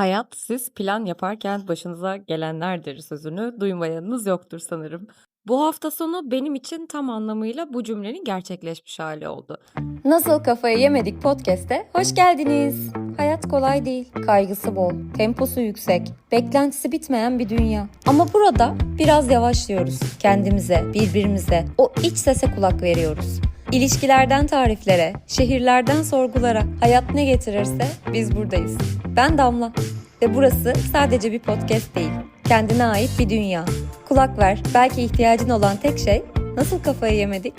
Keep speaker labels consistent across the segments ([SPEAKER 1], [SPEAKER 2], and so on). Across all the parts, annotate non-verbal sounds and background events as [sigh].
[SPEAKER 1] Hayat siz plan yaparken başınıza gelenlerdir sözünü duymayanınız yoktur sanırım. Bu hafta sonu benim için tam anlamıyla bu cümlenin gerçekleşmiş hali oldu.
[SPEAKER 2] Nasıl Kafayı Yemedik podcast'e hoş geldiniz. Hayat kolay değil, kaygısı bol, temposu yüksek, beklentisi bitmeyen bir dünya. Ama burada biraz yavaşlıyoruz. Kendimize, birbirimize, o iç sese kulak veriyoruz. İlişkilerden tariflere, şehirlerden sorgulara, hayat ne getirirse biz buradayız. Ben Damla ve burası sadece bir podcast değil, kendine ait bir dünya. Kulak ver, belki ihtiyacın olan tek şey nasıl kafayı yemedik?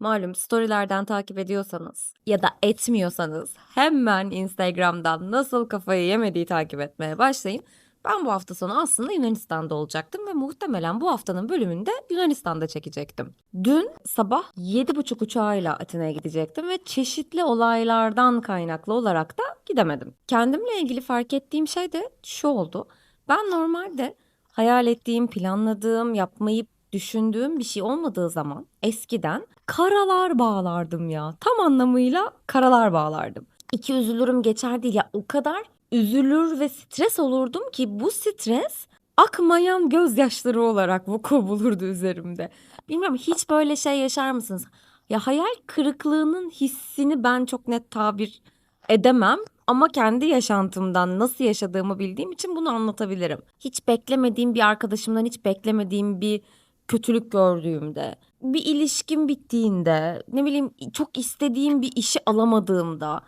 [SPEAKER 1] Malum storylerden takip ediyorsanız ya da etmiyorsanız hemen Instagram'dan nasıl kafayı yemediği takip etmeye başlayın. Ben bu hafta sonu aslında Yunanistan'da olacaktım ve muhtemelen bu haftanın bölümünde Yunanistan'da çekecektim. Dün sabah 7.30 uçağıyla Atina'ya gidecektim ve çeşitli olaylardan kaynaklı olarak da gidemedim. Kendimle ilgili fark ettiğim şey de şu oldu. Ben normalde hayal ettiğim, planladığım, yapmayı düşündüğüm bir şey olmadığı zaman eskiden karalar bağlardım ya. Tam anlamıyla karalar bağlardım. İki üzülürüm geçer değil ya o kadar üzülür ve stres olurdum ki bu stres akmayan gözyaşları olarak vuku [laughs] bulurdu üzerimde. Bilmiyorum hiç böyle şey yaşar mısınız? Ya hayal kırıklığının hissini ben çok net tabir edemem ama kendi yaşantımdan nasıl yaşadığımı bildiğim için bunu anlatabilirim. Hiç beklemediğim bir arkadaşımdan hiç beklemediğim bir kötülük gördüğümde, bir ilişkim bittiğinde, ne bileyim çok istediğim bir işi alamadığımda,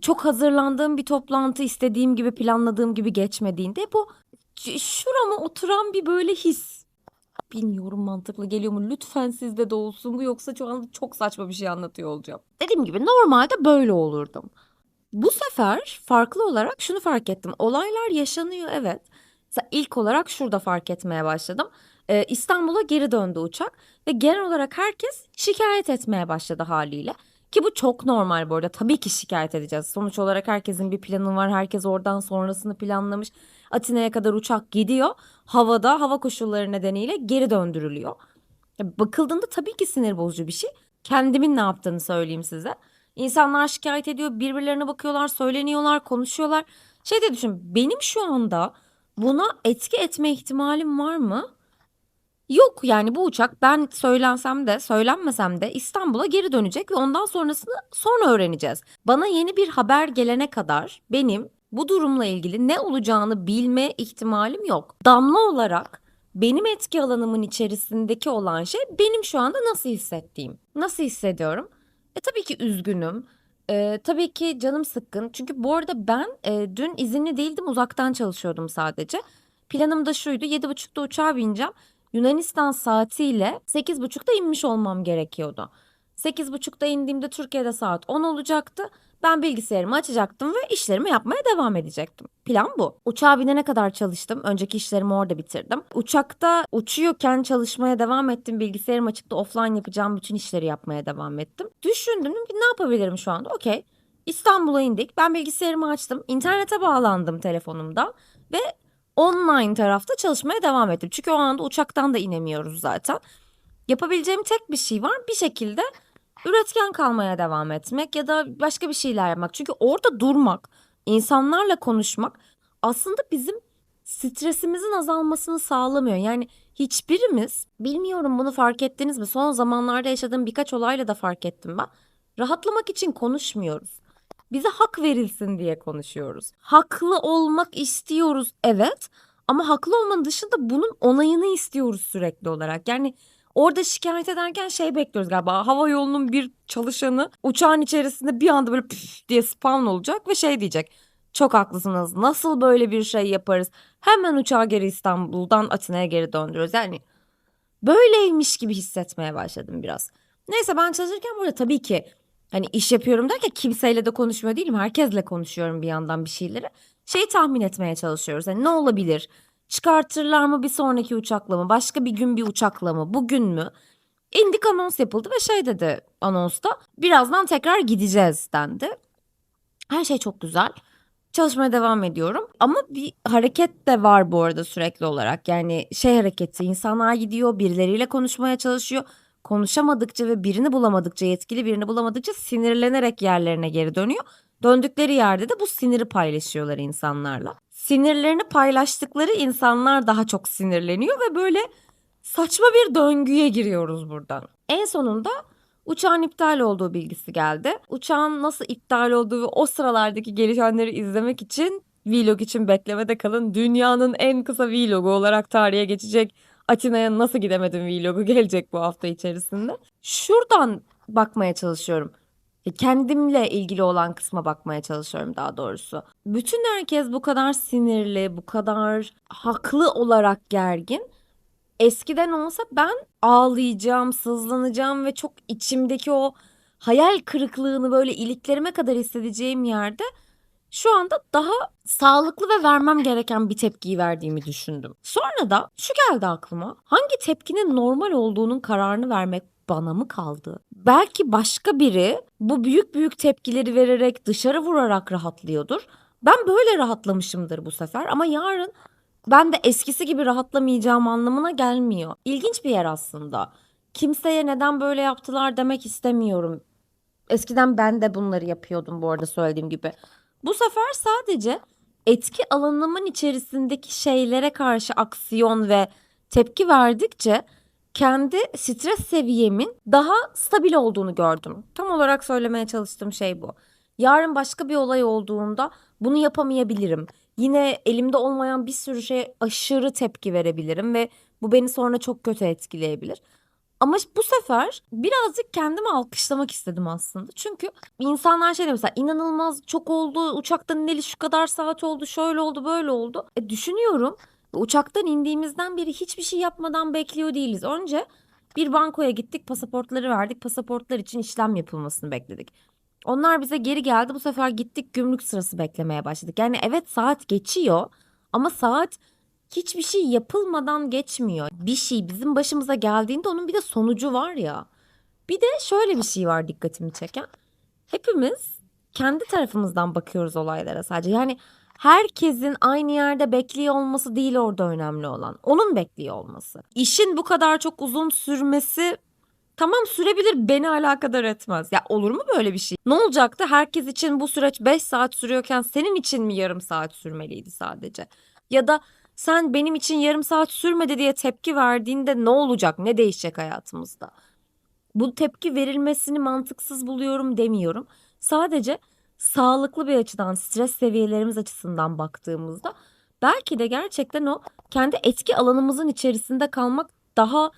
[SPEAKER 1] çok hazırlandığım bir toplantı istediğim gibi planladığım gibi geçmediğinde bu şurama oturan bir böyle his. Bilmiyorum mantıklı geliyor mu? Lütfen sizde de olsun bu yoksa şu an çok saçma bir şey anlatıyor olacağım. Dediğim gibi normalde böyle olurdum. Bu sefer farklı olarak şunu fark ettim. Olaylar yaşanıyor evet. Mesela ilk olarak şurada fark etmeye başladım. Ee, İstanbul'a geri döndü uçak ve genel olarak herkes şikayet etmeye başladı haliyle. Ki bu çok normal bu arada. Tabii ki şikayet edeceğiz. Sonuç olarak herkesin bir planı var. Herkes oradan sonrasını planlamış. Atina'ya kadar uçak gidiyor. Havada hava koşulları nedeniyle geri döndürülüyor. Bakıldığında tabii ki sinir bozucu bir şey. Kendimin ne yaptığını söyleyeyim size. İnsanlar şikayet ediyor, birbirlerine bakıyorlar, söyleniyorlar, konuşuyorlar. Şey de düşün, benim şu anda buna etki etme ihtimalim var mı? Yok yani bu uçak ben söylensem de söylenmesem de İstanbul'a geri dönecek ve ondan sonrasını sonra öğreneceğiz. Bana yeni bir haber gelene kadar benim bu durumla ilgili ne olacağını bilme ihtimalim yok. Damla olarak benim etki alanımın içerisindeki olan şey benim şu anda nasıl hissettiğim. Nasıl hissediyorum? E tabii ki üzgünüm. E, tabii ki canım sıkkın. Çünkü bu arada ben e, dün izinli değildim uzaktan çalışıyordum sadece. Planım da şuydu 7.30'da uçağa bineceğim. Yunanistan saatiyle 8.30'da inmiş olmam gerekiyordu. 8.30'da indiğimde Türkiye'de saat 10 olacaktı. Ben bilgisayarımı açacaktım ve işlerimi yapmaya devam edecektim. Plan bu. Uçağa binene kadar çalıştım. Önceki işlerimi orada bitirdim. Uçakta uçuyorken çalışmaya devam ettim. Bilgisayarım açıktı. Offline yapacağım bütün işleri yapmaya devam ettim. Düşündüm ki ne yapabilirim şu anda? Okey. İstanbul'a indik. Ben bilgisayarımı açtım. İnternete bağlandım telefonumda ve online tarafta çalışmaya devam ettim. Çünkü o anda uçaktan da inemiyoruz zaten. Yapabileceğim tek bir şey var. Bir şekilde üretken kalmaya devam etmek ya da başka bir şeyler yapmak. Çünkü orada durmak, insanlarla konuşmak aslında bizim stresimizin azalmasını sağlamıyor. Yani hiçbirimiz bilmiyorum bunu fark ettiniz mi? Son zamanlarda yaşadığım birkaç olayla da fark ettim ben. Rahatlamak için konuşmuyoruz. Bize hak verilsin diye konuşuyoruz. Haklı olmak istiyoruz evet ama haklı olmanın dışında bunun onayını istiyoruz sürekli olarak. Yani orada şikayet ederken şey bekliyoruz galiba hava yolunun bir çalışanı uçağın içerisinde bir anda böyle püf diye spawn olacak ve şey diyecek. Çok haklısınız nasıl böyle bir şey yaparız hemen uçağı geri İstanbul'dan Atina'ya geri döndürüyoruz. Yani böyleymiş gibi hissetmeye başladım biraz. Neyse ben çalışırken burada tabii ki hani iş yapıyorum derken kimseyle de konuşmuyor değilim. Herkesle konuşuyorum bir yandan bir şeyleri. Şey tahmin etmeye çalışıyoruz. Hani ne olabilir? Çıkartırlar mı bir sonraki uçakla mı? Başka bir gün bir uçakla mı? Bugün mü? İndik anons yapıldı ve şey dedi anonsta. Birazdan tekrar gideceğiz dendi. Her şey çok güzel. Çalışmaya devam ediyorum. Ama bir hareket de var bu arada sürekli olarak. Yani şey hareketi insanlar gidiyor birileriyle konuşmaya çalışıyor. Konuşamadıkça ve birini bulamadıkça yetkili birini bulamadıkça sinirlenerek yerlerine geri dönüyor. Döndükleri yerde de bu siniri paylaşıyorlar insanlarla. Sinirlerini paylaştıkları insanlar daha çok sinirleniyor ve böyle saçma bir döngüye giriyoruz buradan. En sonunda uçağın iptal olduğu bilgisi geldi. Uçağın nasıl iptal olduğu ve o sıralardaki gelişenleri izlemek için vlog için beklemede kalın. Dünyanın en kısa vlogu olarak tarihe geçecek. Atina'ya nasıl gidemedim vlogu [laughs] gelecek bu hafta içerisinde. Şuradan bakmaya çalışıyorum. E, Kendimle ilgili olan kısma bakmaya çalışıyorum daha doğrusu. Bütün herkes bu kadar sinirli, bu kadar haklı olarak gergin. Eskiden olsa ben ağlayacağım, sızlanacağım ve çok içimdeki o hayal kırıklığını böyle iliklerime kadar hissedeceğim yerde şu anda daha sağlıklı ve vermem gereken bir tepkiyi verdiğimi düşündüm. Sonra da şu geldi aklıma. Hangi tepkinin normal olduğunun kararını vermek bana mı kaldı? Belki başka biri bu büyük büyük tepkileri vererek dışarı vurarak rahatlıyordur. Ben böyle rahatlamışımdır bu sefer ama yarın ben de eskisi gibi rahatlamayacağım anlamına gelmiyor. İlginç bir yer aslında. Kimseye neden böyle yaptılar demek istemiyorum. Eskiden ben de bunları yapıyordum bu arada söylediğim gibi. Bu sefer sadece etki alanımın içerisindeki şeylere karşı aksiyon ve tepki verdikçe kendi stres seviyemin daha stabil olduğunu gördüm. Tam olarak söylemeye çalıştığım şey bu. Yarın başka bir olay olduğunda bunu yapamayabilirim. Yine elimde olmayan bir sürü şeye aşırı tepki verebilirim ve bu beni sonra çok kötü etkileyebilir. Ama bu sefer birazcık kendimi alkışlamak istedim aslında. Çünkü insanlar şey diyor mesela inanılmaz çok oldu, uçaktan ineli şu kadar saat oldu, şöyle oldu, böyle oldu. E, düşünüyorum uçaktan indiğimizden beri hiçbir şey yapmadan bekliyor değiliz. Önce bir bankoya gittik, pasaportları verdik, pasaportlar için işlem yapılmasını bekledik. Onlar bize geri geldi. Bu sefer gittik gümrük sırası beklemeye başladık. Yani evet saat geçiyor ama saat hiçbir şey yapılmadan geçmiyor. Bir şey bizim başımıza geldiğinde onun bir de sonucu var ya. Bir de şöyle bir şey var dikkatimi çeken. Hepimiz kendi tarafımızdan bakıyoruz olaylara sadece. Yani herkesin aynı yerde bekliyor olması değil orada önemli olan. Onun bekliyor olması. İşin bu kadar çok uzun sürmesi Tamam sürebilir beni alakadar etmez. Ya olur mu böyle bir şey? Ne olacaktı? Herkes için bu süreç 5 saat sürüyorken senin için mi yarım saat sürmeliydi sadece? Ya da sen benim için yarım saat sürmedi diye tepki verdiğinde ne olacak? Ne değişecek hayatımızda? Bu tepki verilmesini mantıksız buluyorum demiyorum. Sadece sağlıklı bir açıdan stres seviyelerimiz açısından baktığımızda belki de gerçekten o kendi etki alanımızın içerisinde kalmak daha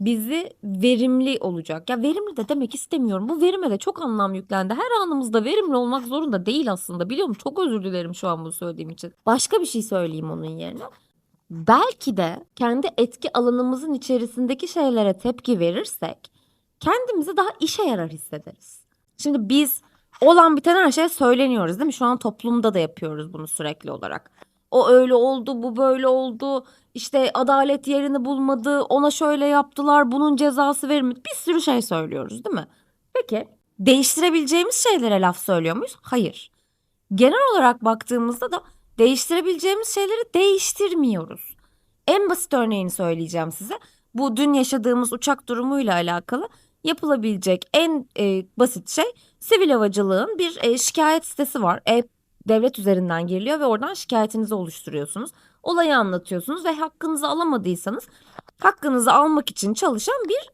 [SPEAKER 1] bizi verimli olacak. Ya verimli de demek istemiyorum. Bu verime de çok anlam yüklendi. Her anımızda verimli olmak zorunda değil aslında. Biliyorum çok özür dilerim şu an bunu söylediğim için. Başka bir şey söyleyeyim onun yerine. Belki de kendi etki alanımızın içerisindeki şeylere tepki verirsek kendimizi daha işe yarar hissederiz. Şimdi biz olan biten her şeye söyleniyoruz değil mi? Şu an toplumda da yapıyoruz bunu sürekli olarak. O öyle oldu, bu böyle oldu. İşte adalet yerini bulmadı, ona şöyle yaptılar, bunun cezası verilmedi. Bir sürü şey söylüyoruz değil mi? Peki değiştirebileceğimiz şeylere laf söylüyor muyuz? Hayır. Genel olarak baktığımızda da değiştirebileceğimiz şeyleri değiştirmiyoruz. En basit örneğini söyleyeceğim size. Bu dün yaşadığımız uçak durumuyla alakalı yapılabilecek en e, basit şey sivil havacılığın bir e, şikayet sitesi var. E, devlet üzerinden giriliyor ve oradan şikayetinizi oluşturuyorsunuz. Olayı anlatıyorsunuz ve hakkınızı alamadıysanız hakkınızı almak için çalışan bir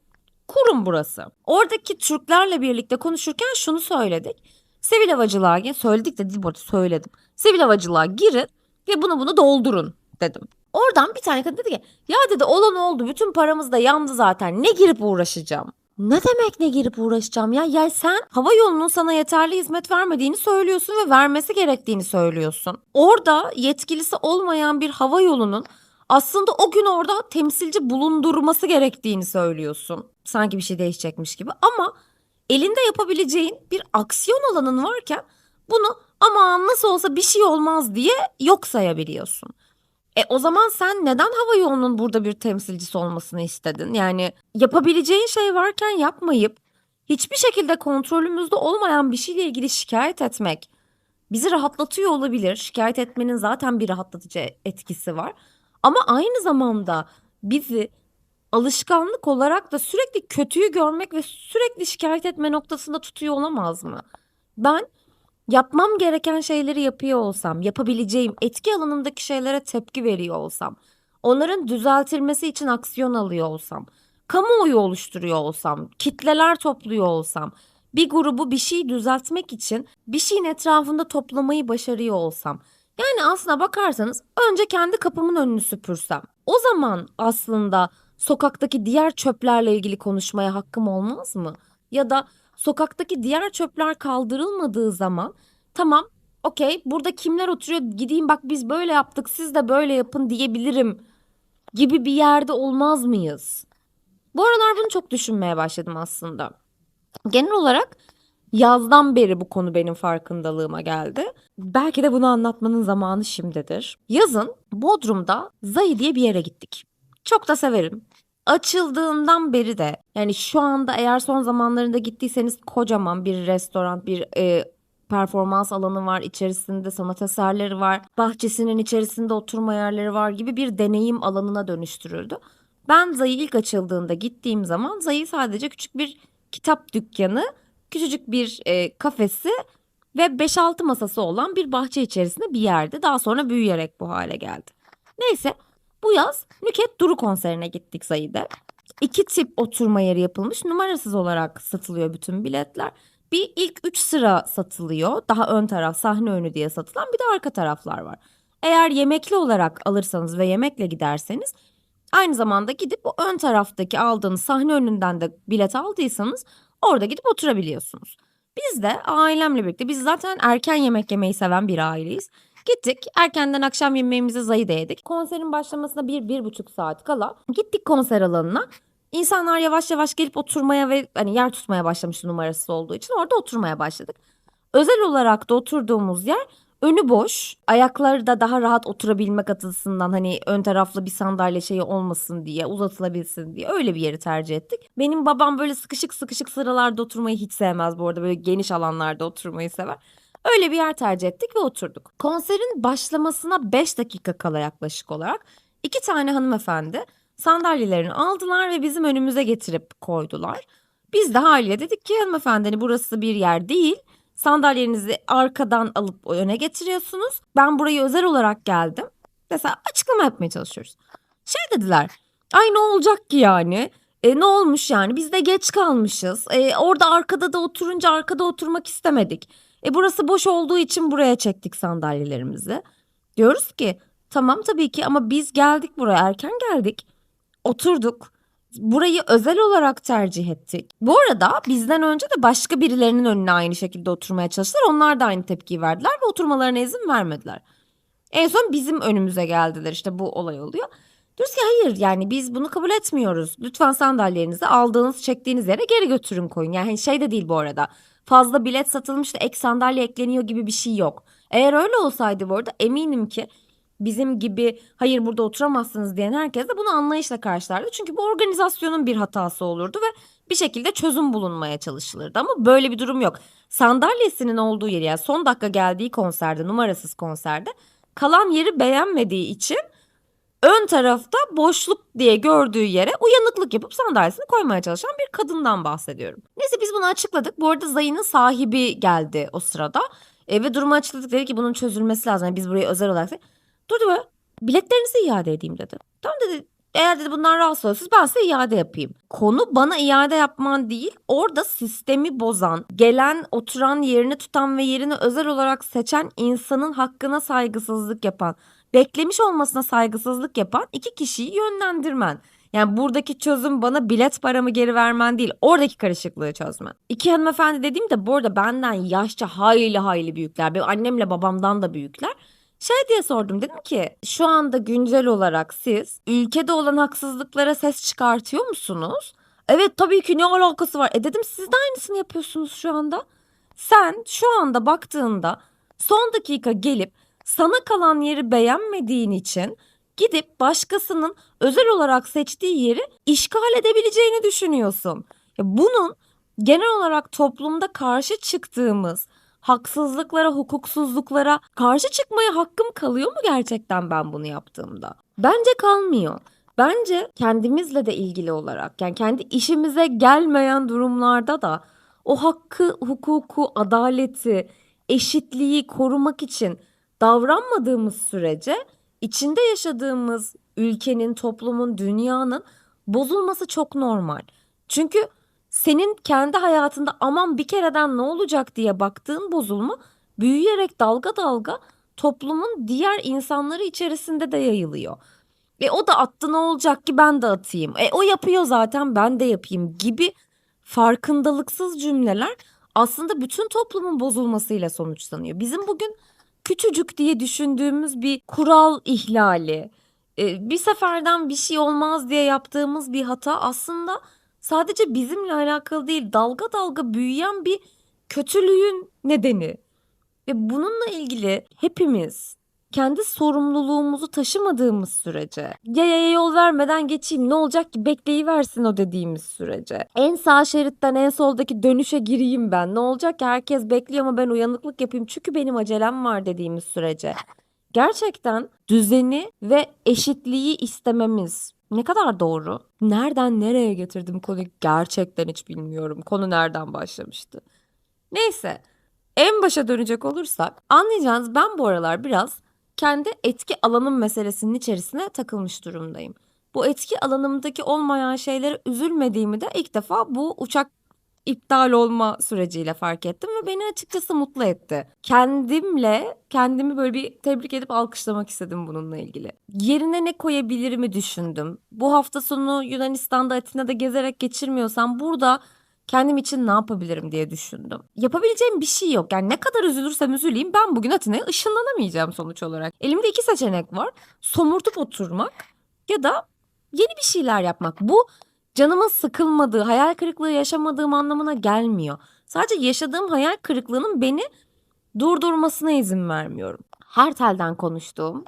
[SPEAKER 1] kurum burası. Oradaki Türklerle birlikte konuşurken şunu söyledik. Sivil havacılığa söyledik de değil bu arada söyledim. Sivil havacılığa girin ve bunu bunu doldurun dedim. Oradan bir tane kadın dedi ki ya dedi olan oldu bütün paramız da yandı zaten ne girip uğraşacağım. Ne demek ne girip uğraşacağım ya? Ya sen hava yolunun sana yeterli hizmet vermediğini söylüyorsun ve vermesi gerektiğini söylüyorsun. Orada yetkilisi olmayan bir hava yolunun aslında o gün orada temsilci bulundurması gerektiğini söylüyorsun. Sanki bir şey değişecekmiş gibi ama elinde yapabileceğin bir aksiyon alanın varken bunu ama nasıl olsa bir şey olmaz diye yok sayabiliyorsun. E o zaman sen neden hava yolunun burada bir temsilcisi olmasını istedin? Yani yapabileceğin şey varken yapmayıp hiçbir şekilde kontrolümüzde olmayan bir şeyle ilgili şikayet etmek bizi rahatlatıyor olabilir. Şikayet etmenin zaten bir rahatlatıcı etkisi var. Ama aynı zamanda bizi alışkanlık olarak da sürekli kötüyü görmek ve sürekli şikayet etme noktasında tutuyor olamaz mı? Ben yapmam gereken şeyleri yapıyor olsam, yapabileceğim, etki alanımdaki şeylere tepki veriyor olsam, onların düzeltilmesi için aksiyon alıyor olsam, kamuoyu oluşturuyor olsam, kitleler topluyor olsam, bir grubu bir şey düzeltmek için bir şeyin etrafında toplamayı başarıyor olsam. Yani aslına bakarsanız önce kendi kapımın önünü süpürsem. O zaman aslında sokaktaki diğer çöplerle ilgili konuşmaya hakkım olmaz mı? Ya da sokaktaki diğer çöpler kaldırılmadığı zaman tamam okey burada kimler oturuyor gideyim bak biz böyle yaptık siz de böyle yapın diyebilirim gibi bir yerde olmaz mıyız? Bu aralar bunu çok düşünmeye başladım aslında. Genel olarak yazdan beri bu konu benim farkındalığıma geldi. Belki de bunu anlatmanın zamanı şimdidir. Yazın Bodrum'da Zahi diye bir yere gittik. Çok da severim. Açıldığından beri de yani şu anda eğer son zamanlarında gittiyseniz kocaman bir restoran, bir e, performans alanı var. içerisinde sanat eserleri var. Bahçesinin içerisinde oturma yerleri var gibi bir deneyim alanına dönüştürüldü. Ben Zayı ilk açıldığında gittiğim zaman Zayı sadece küçük bir kitap dükkanı, küçücük bir e, kafesi ve 5-6 masası olan bir bahçe içerisinde bir yerde. Daha sonra büyüyerek bu hale geldi. Neyse bu yaz Nüket Duru konserine gittik Zayı'da. İki tip oturma yeri yapılmış. Numarasız olarak satılıyor bütün biletler. Bir ilk 3 sıra satılıyor. Daha ön taraf sahne önü diye satılan bir de arka taraflar var. Eğer yemekli olarak alırsanız ve yemekle giderseniz aynı zamanda gidip o ön taraftaki aldığınız sahne önünden de bilet aldıysanız orada gidip oturabiliyorsunuz. Biz de ailemle birlikte biz zaten erken yemek yemeyi seven bir aileyiz. Gittik erkenden akşam yemeğimizi Zayı'da yedik. Konserin başlamasına bir, bir buçuk saat kala gittik konser alanına. İnsanlar yavaş yavaş gelip oturmaya ve hani yer tutmaya başlamıştı numarası olduğu için orada oturmaya başladık. Özel olarak da oturduğumuz yer önü boş. Ayakları da daha rahat oturabilmek açısından hani ön taraflı bir sandalye şeyi olmasın diye uzatılabilsin diye öyle bir yeri tercih ettik. Benim babam böyle sıkışık sıkışık sıralarda oturmayı hiç sevmez bu arada böyle geniş alanlarda oturmayı sever. Öyle bir yer tercih ettik ve oturduk. Konserin başlamasına 5 dakika kala yaklaşık olarak iki tane hanımefendi sandalyelerini aldılar ve bizim önümüze getirip koydular. Biz de haliyle dedik ki hanımefendi hani burası bir yer değil. Sandalyenizi arkadan alıp öne getiriyorsunuz. Ben burayı özel olarak geldim. Mesela açıklama yapmaya çalışıyoruz. Şey dediler. Ay ne olacak ki yani? E, ne olmuş yani? Biz de geç kalmışız. E, orada arkada da oturunca arkada oturmak istemedik. E, burası boş olduğu için buraya çektik sandalyelerimizi. Diyoruz ki tamam tabii ki ama biz geldik buraya erken geldik. Oturduk. Burayı özel olarak tercih ettik. Bu arada bizden önce de başka birilerinin önüne aynı şekilde oturmaya çalıştılar. Onlar da aynı tepkiyi verdiler ve oturmalarına izin vermediler. En son bizim önümüze geldiler işte bu olay oluyor. Diyoruz ki hayır yani biz bunu kabul etmiyoruz. Lütfen sandalyelerinizi aldığınız çektiğiniz yere geri götürün koyun. Yani şey de değil bu arada. Fazla bilet satılmış da ek sandalye ekleniyor gibi bir şey yok. Eğer öyle olsaydı bu arada eminim ki bizim gibi hayır burada oturamazsınız diyen herkes de bunu anlayışla karşılardı. Çünkü bu organizasyonun bir hatası olurdu ve bir şekilde çözüm bulunmaya çalışılırdı. Ama böyle bir durum yok. Sandalyesinin olduğu yeri yani son dakika geldiği konserde numarasız konserde kalan yeri beğenmediği için ön tarafta boşluk diye gördüğü yere uyanıklık yapıp sandalyesini koymaya çalışan bir kadından bahsediyorum. Neyse biz bunu açıkladık. Bu arada Zayı'nın sahibi geldi o sırada. E, ve durumu açıkladık dedi ki bunun çözülmesi lazım. Yani biz burayı özel olarak... Durdu böyle biletlerinizi iade edeyim dedi. Tamam dedi eğer dedi bundan rahatsız olursanız ben size iade yapayım. Konu bana iade yapman değil orada sistemi bozan, gelen oturan yerini tutan ve yerini özel olarak seçen insanın hakkına saygısızlık yapan, beklemiş olmasına saygısızlık yapan iki kişiyi yönlendirmen. Yani buradaki çözüm bana bilet paramı geri vermen değil. Oradaki karışıklığı çözmen. İki hanımefendi dediğimde bu arada benden yaşça hayli hayli büyükler. Benim annemle babamdan da büyükler. Şey diye sordum dedim ki şu anda güncel olarak siz ülkede olan haksızlıklara ses çıkartıyor musunuz? Evet tabii ki ne alakası var? E dedim siz de aynısını yapıyorsunuz şu anda. Sen şu anda baktığında son dakika gelip sana kalan yeri beğenmediğin için gidip başkasının özel olarak seçtiği yeri işgal edebileceğini düşünüyorsun. Ya bunun genel olarak toplumda karşı çıktığımız haksızlıklara, hukuksuzluklara karşı çıkmaya hakkım kalıyor mu gerçekten ben bunu yaptığımda? Bence kalmıyor. Bence kendimizle de ilgili olarak yani kendi işimize gelmeyen durumlarda da o hakkı, hukuku, adaleti eşitliği korumak için davranmadığımız sürece içinde yaşadığımız ülkenin, toplumun, dünyanın bozulması çok normal. Çünkü senin kendi hayatında aman bir kereden ne olacak diye baktığın bozulma büyüyerek dalga dalga toplumun diğer insanları içerisinde de yayılıyor. E o da attı ne olacak ki ben de atayım. E o yapıyor zaten ben de yapayım gibi farkındalıksız cümleler aslında bütün toplumun bozulmasıyla sonuçlanıyor. Bizim bugün küçücük diye düşündüğümüz bir kural ihlali, e, bir seferden bir şey olmaz diye yaptığımız bir hata aslında sadece bizimle alakalı değil, dalga dalga büyüyen bir kötülüğün nedeni. Ve bununla ilgili hepimiz kendi sorumluluğumuzu taşımadığımız sürece yaya yol vermeden geçeyim ne olacak ki bekleyiversin o dediğimiz sürece. En sağ şeritten en soldaki dönüşe gireyim ben. Ne olacak ki herkes bekliyor ama ben uyanıklık yapayım çünkü benim acelem var dediğimiz sürece. Gerçekten düzeni ve eşitliği istememiz ne kadar doğru? Nereden nereye getirdim konuyu gerçekten hiç bilmiyorum. Konu nereden başlamıştı? Neyse en başa dönecek olursak anlayacağınız ben bu aralar biraz kendi etki alanım meselesinin içerisine takılmış durumdayım. Bu etki alanımdaki olmayan şeylere üzülmediğimi de ilk defa bu uçak iptal olma süreciyle fark ettim ve beni açıkçası mutlu etti. Kendimle kendimi böyle bir tebrik edip alkışlamak istedim bununla ilgili. Yerine ne koyabilirimi düşündüm. Bu hafta sonu Yunanistan'da Atina'da gezerek geçirmiyorsam burada kendim için ne yapabilirim diye düşündüm. Yapabileceğim bir şey yok. Yani ne kadar üzülürsem üzüleyim ben bugün Atina'ya ışınlanamayacağım sonuç olarak. Elimde iki seçenek var. Somurtup oturmak ya da yeni bir şeyler yapmak. Bu canımın sıkılmadığı, hayal kırıklığı yaşamadığım anlamına gelmiyor. Sadece yaşadığım hayal kırıklığının beni durdurmasına izin vermiyorum. Her telden konuştuğum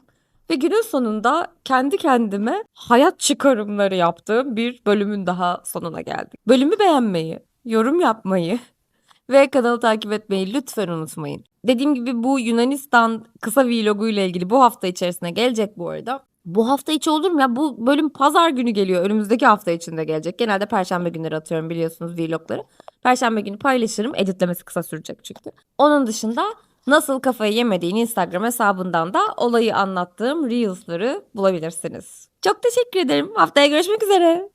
[SPEAKER 1] ve günün sonunda kendi kendime hayat çıkarımları yaptığım bir bölümün daha sonuna geldik. Bölümü beğenmeyi, yorum yapmayı [laughs] ve kanalı takip etmeyi lütfen unutmayın. Dediğim gibi bu Yunanistan kısa vlogu ile ilgili bu hafta içerisine gelecek bu arada. Bu hafta içi olur mu ya? Bu bölüm pazar günü geliyor. Önümüzdeki hafta içinde gelecek. Genelde perşembe günleri atıyorum biliyorsunuz vlogları. Perşembe günü paylaşırım. Editlemesi kısa sürecek çünkü. Onun dışında nasıl kafayı yemediğin Instagram hesabından da olayı anlattığım Reels'ları bulabilirsiniz. Çok teşekkür ederim. Haftaya görüşmek üzere.